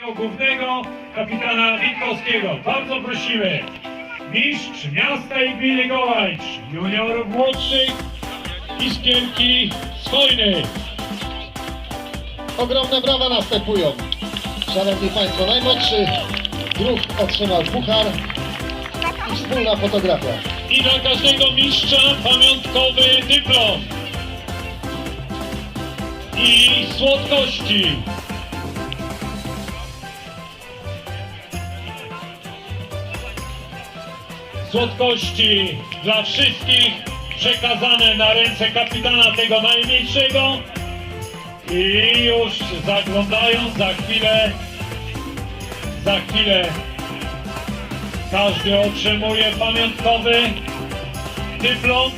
głównego kapitana Witkowskiego. Bardzo prosimy. Mistrz miasta i gminy Gołajcz, juniorów młodszych i szkielki swojnej. Ogromne brawa następują. Szanowni Państwo, najmłodszy druh otrzymał puchar i wspólna fotografia. I dla każdego mistrza pamiątkowy dyplom. I słodkości. Słodkości dla wszystkich przekazane na ręce kapitana tego najmniejszego. I już zaglądają za chwilę, za chwilę każdy otrzymuje pamiątkowy dyplom